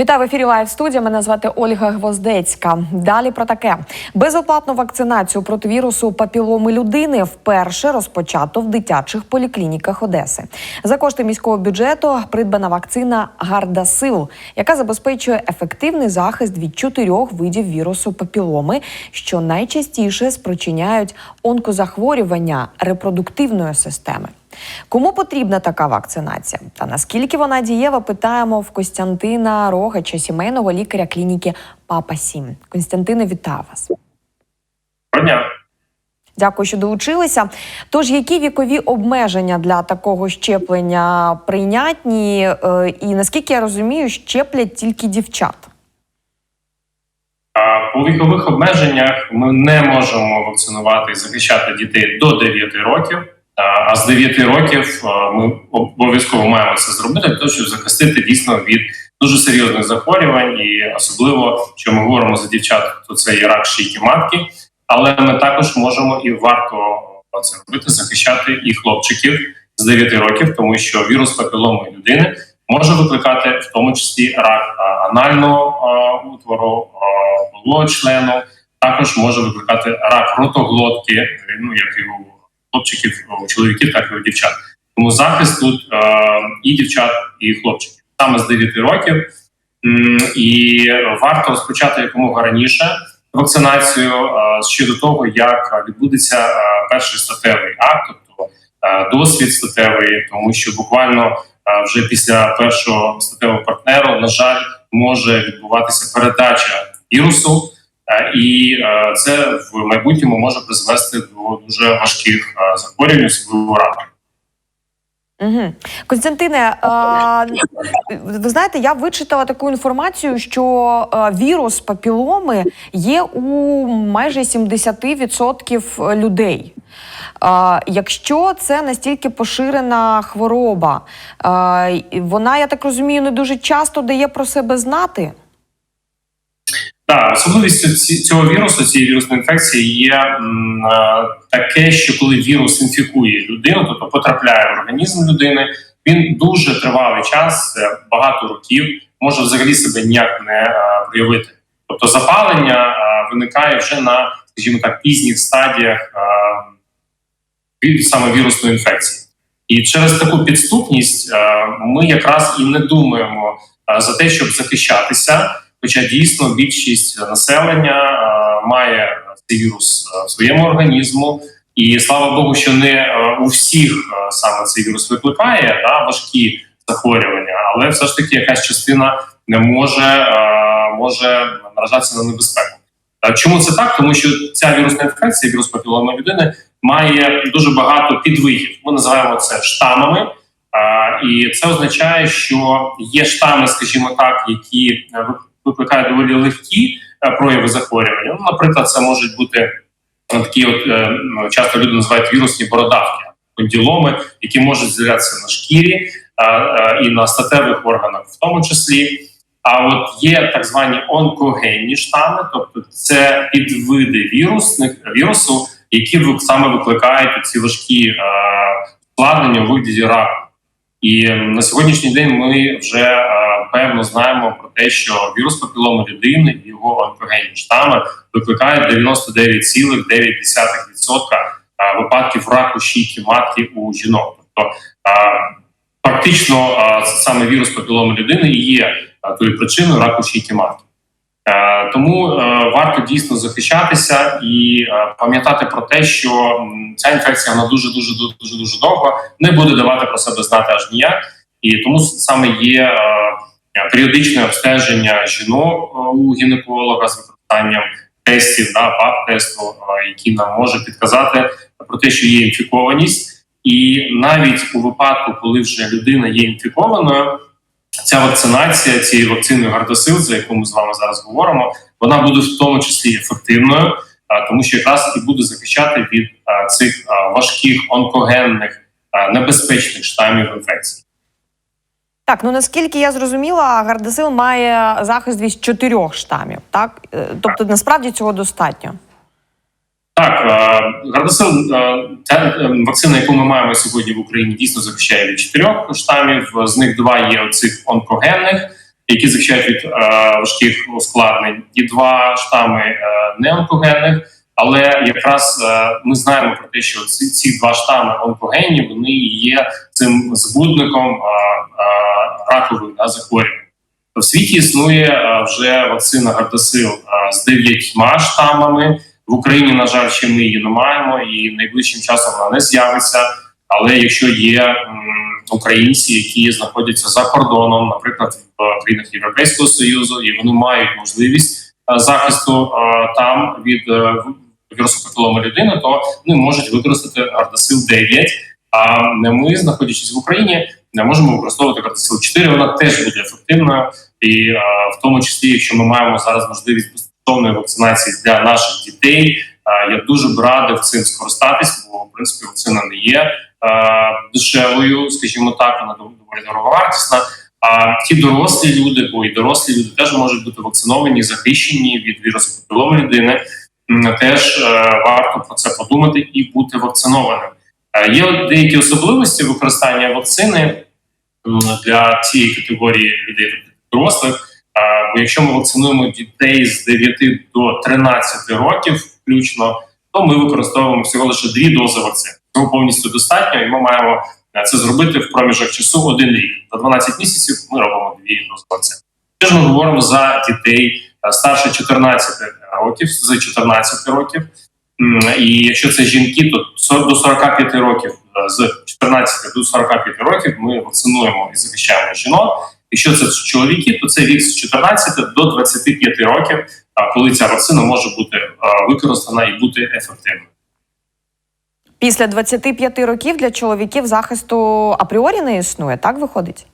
Вітаю в ефірі Лайв студія. Мене звати Ольга Гвоздецька. Далі про таке безоплатну вакцинацію проти вірусу папіломи людини вперше розпочато в дитячих поліклініках Одеси. За кошти міського бюджету придбана вакцина Гардасил, яка забезпечує ефективний захист від чотирьох видів вірусу папіломи, що найчастіше спричиняють онкозахворювання репродуктивної системи. Кому потрібна така вакцинація? Та наскільки вона дієва, питаємо в Костянтина Рогача, сімейного лікаря клініки Папа Сім. Константине, вітаю вас. Дня. Дякую, що долучилися. Тож, які вікові обмеження для такого щеплення прийнятні, Е, і наскільки я розумію, щеплять тільки дівчат? По вікових обмеженнях ми не можемо вакцинувати і захищати дітей до 9 років. А, з 9 років ми обов'язково маємо це зробити для того, щоб захистити дійсно від дуже серйозних захворювань, і особливо, що ми говоримо за дівчат, то це і рак шийки матки. Але ми також можемо і варто це робити, захищати і хлопчиків з 9 років, тому що вірус папіломи людини може викликати в тому числі рак анального утвору, а, члену, також може викликати рак ротоглотки, ну як у хлопчиків, у чоловіків, так і у дівчат. Тому захист тут а, і дівчат, і хлопчиків саме з 9 років. І варто розпочати якомога раніше вакцинацію ще до того, як відбудеться перший статевий акт, тобто а, досвід статевий, тому що буквально а, вже після першого статевого партнеру, на жаль, може відбуватися передача вірусу, і це в майбутньому може призвести до дуже важких захворювань, особливо раку. Угу. Константине, а, ви знаєте, я вичитала таку інформацію, що вірус папіломи є у майже 70% людей. А, якщо це настільки поширена хвороба, а, вона, я так розумію, не дуже часто дає про себе знати. Так, особливістю цього вірусу, цієї вірусної інфекції є е, таке, що коли вірус інфікує людину, тобто потрапляє в організм людини, він дуже тривалий час, багато років, може взагалі себе ніяк не е, проявити. Тобто запалення е, виникає вже на, скажімо так, пізніх стадіях е, саме вірусної інфекції. І через таку підступність е, ми якраз і не думаємо е, за те, щоб захищатися. Хоча дійсно більшість населення е, має цей вірус е, в своєму організму, і слава Богу, що не е, у всіх саме цей вірус викликає да, важкі захворювання, але все ж таки якась частина не може, може наражатися на небезпеку. Чому це так? Тому що ця вірусна інфекція, вірус папіломи людини, має дуже багато підвидів. Ми називаємо це штамами. І це означає, що є штами, скажімо так, які ви- викликають доволі легкі е, прояви захворювання. Ну, наприклад, це можуть бути е, такі, от е, ну, часто люди називають вірусні бородавки, конділоми, які можуть з'являтися на шкірі і на статевих органах, в тому числі. А от є так звані онкогенні штами, тобто це підвиди вірусних вірусу, які саме викликають ці важкі складнення у вигляді раку. І на сьогоднішній день ми вже е, певно знаємо про те, що вірус папіломи людини і його онкогенні штами викликають 99,9% е, випадків раку шийки матки у жінок. Тобто фактично е, саме вірус папіломи людини є тою причиною раку шийки матки. Е, Тому е, варто дійсно захищатися і е, пам'ятати про те, що ця інфекція вона дуже дуже дуже дуже довго не буде давати про себе знати аж ніяк, і тому саме є періодичне обстеження жінок у гінеколога з використанням тестів да, ПАП-тесту, е, який нам може підказати про те, що є інфікованість, і навіть у випадку, коли вже людина є інфікованою. Ця вакцинація цією вакциною Гардосил, за яку ми з вами зараз говоримо, вона буде в тому числі ефективною, тому що якраз і буде захищати від цих важких онкогенних небезпечних штамів інфекції. Так, ну наскільки я зрозуміла, Гардасил має захист від чотирьох штамів, так? Е, Тобто насправді цього достатньо. Так, Гардосил, ця е, вакцина, яку ми маємо сьогодні в Україні, дійсно захищає від чотирьох штамів. З них два є оцих онкогенних, які захищають від е, важких ускладнень, і два штами е, неонкогенних. Але якраз е, ми знаємо про те, що ці, ці два штами онкогенні вони є цим збудником е, е, ракових да, захворювань. В світі існує е, вже вакцина Гардасил е, з дев'ятьма штамами. В Україні, на жаль, ще ми її не маємо, і найближчим часом вона не з'явиться. Але якщо є українці, які знаходяться за кордоном, наприклад, в країнах Європейського союзу, і вони мають можливість е, захисту е, там від е, вірусу людини, то вони можуть використати Гардасил 9. А ми, знаходячись в Україні, не можемо використовувати Гардасил 4, Вона теж буде ефективною, і в тому числі, якщо ми маємо зараз можливість безкоштовної вакцинації для наших дітей, е, я дуже б радив цим скористатись, бо в принципі вакцина не є е, дешевою, скажімо так, вона доволі дороговартісна. А ті дорослі люди, бо і дорослі люди теж можуть бути вакциновані, захищені від вірусу папіломи людини. Теж е, варто про це подумати і бути вакцинованим. Є деякі особливості використання вакцини для цієї категорії людей тобто дорослих. Е, Бо якщо ми вакцинуємо дітей з 9 до 13 років, включно, то ми використовуємо всього лише дві дози вакцини. Цього повністю достатньо, і ми маємо е, це зробити в проміжок часу один рік. За 12 місяців ми робимо дві дози вакцини. Теж ми говоримо за дітей е, старше 14 років, з 14 років. І якщо це жінки, то до 45 років з 14 до 45 років ми вакцинуємо і захищаємо жінок. Якщо це чоловіки, то це вік з 14 до 25 років, коли ця вакцина може бути е, використана і бути ефективною. Після 25 років для чоловіків захисту апріорі не існує, так виходить?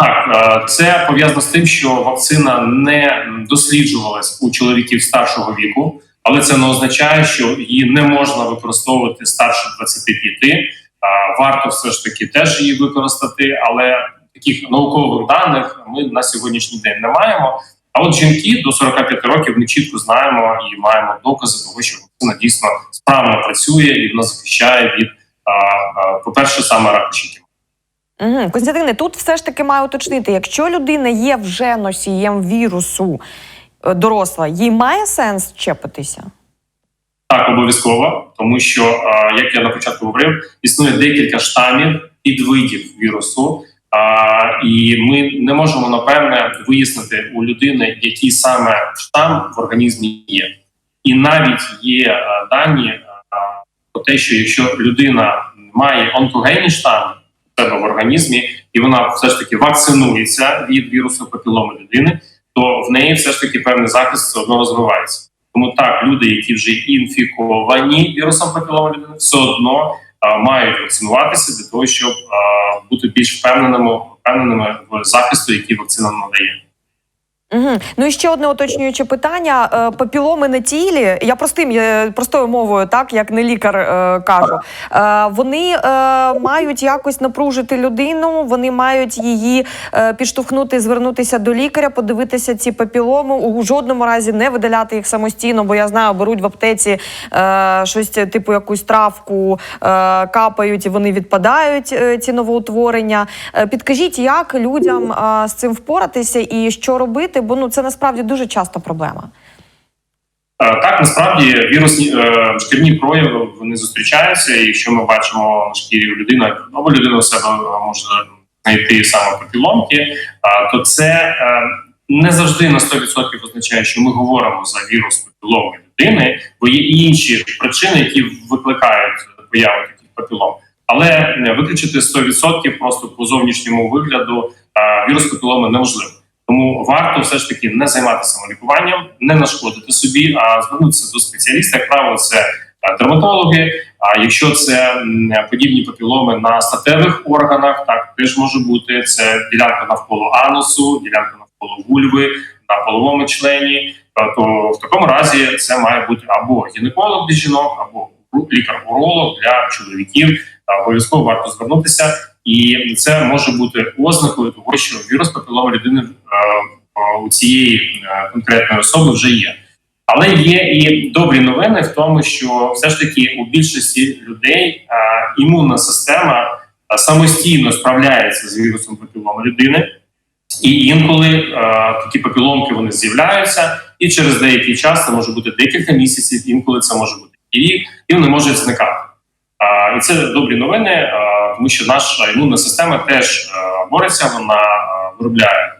Так, е, це пов'язано з тим, що вакцина не досліджувалась у чоловіків старшого віку, але це не означає, що її не можна використовувати старше 25. Е, Варто все ж таки теж її використати, але таких наукових даних ми на сьогоднішній день не маємо. А от жінки до 45 років ми чітко знаємо і маємо докази того, що вакцина дійсно справно працює і вона захищає від, а, по-перше, саме раку щитів. Угу. Константине, тут все ж таки маю уточнити, якщо людина є вже носієм вірусу е, доросла, їй має сенс чепитися? Так, обов'язково, тому що, як я на початку говорив, існує декілька штамів підвидів вірусу, а, і ми не можемо напевне вияснити у людини, який саме штам в організмі є. І навіть є е, дані е, про те, що якщо людина має онкогенні штами в себе в організмі, і вона все ж таки вакцинується від вірусу папіломи людини, то в неї все ж таки певний захист все одно розвивається. Тому так, люди, які вже інфіковані вірусом папіломи людини, все одно мають вакцинуватися для того, щоб бути більш впевненими, впевненими в захисту, який вакцина надає. Угу. Ну і ще одне уточнююче питання: Е, папіломи на тілі. Я простим е, простою мовою, так як не лікар е, кажу. Е, вони е, мають якось напружити людину, вони мають її е, підштовхнути, звернутися до лікаря, подивитися ці папіломи. У жодному разі не видаляти їх самостійно, бо я знаю, беруть в аптеці е, щось типу якусь травку, е, капають і вони відпадають. е, ці новоутворення. Е, підкажіть, як людям е, з цим впоратися і що робити, бо ну це насправді дуже часто проблема. Е, Так, насправді вірусні е, шкірні прояви вони зустрічаються. І якщо ми бачимо на шкірі у людини, або людина у себе е, може знайти саме папіломки, е, то це не завжди на 100% означає, що ми говоримо за вірус папіломи людини, бо є і інші причини, які викликають появу таких папілом. Але виключити 100% просто по зовнішньому вигляду вірус папіломи неможливо. Тому варто все ж таки не займатися самолікуванням, не нашкодити собі, а звернутися до спеціаліста. Як правило, це дерматологи. А якщо це подібні папіломи на статевих органах, так теж може бути це ділянка навколо анусу, ділянка навколо вульви, на половому члені. То в такому разі це має бути або гінеколог для жінок, або лікар-уролог для чоловіків. Обов'язково варто звернутися, і це може бути ознакою того, що вірус папіломи людини е, у цієї е, конкретної особи вже є. Але є і добрі новини в тому, що все ж таки у більшості людей е, імунна система самостійно справляється з вірусом папіломи людини. І інколи такі папіломки вони з'являються, і через деякий час це може бути декілька місяців, інколи це може бути і рік, і вони можуть зникати. І це добрі новини, тому що наша імунна система теж бореться, вона виробляє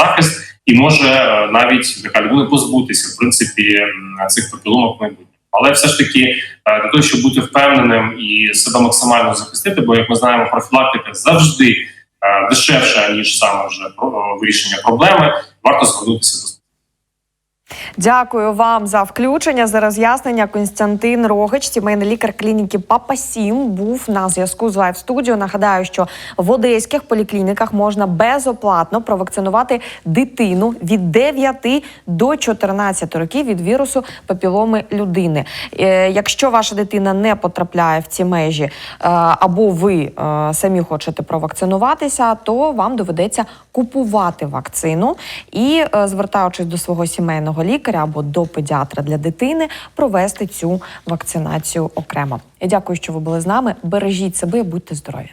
захист і може навіть така людина позбутися в принципі цих папіломок в майбутньому. Але все ж таки для того, щоб бути впевненим і себе максимально захистити, бо як ми знаємо, профілактика завжди дешевша ніж саме вже вирішення проблеми, варто звернутися до Дякую вам за включення за роз'яснення. Константин Рогич, сімейний лікар клініки Папа Сім, був на зв'язку з Лайв студіо. Нагадаю, що в одеських поліклініках можна безоплатно провакцинувати дитину від 9 до 14 років від вірусу папіломи людини. Е, Якщо ваша дитина не потрапляє в ці межі, е, або ви е, самі хочете провакцинуватися, то вам доведеться купувати вакцину і, звертаючись до свого сімейного лікаря або до педіатра для дитини, провести цю вакцинацію окремо. Я дякую, що ви були з нами. Бережіть себе і будьте здорові.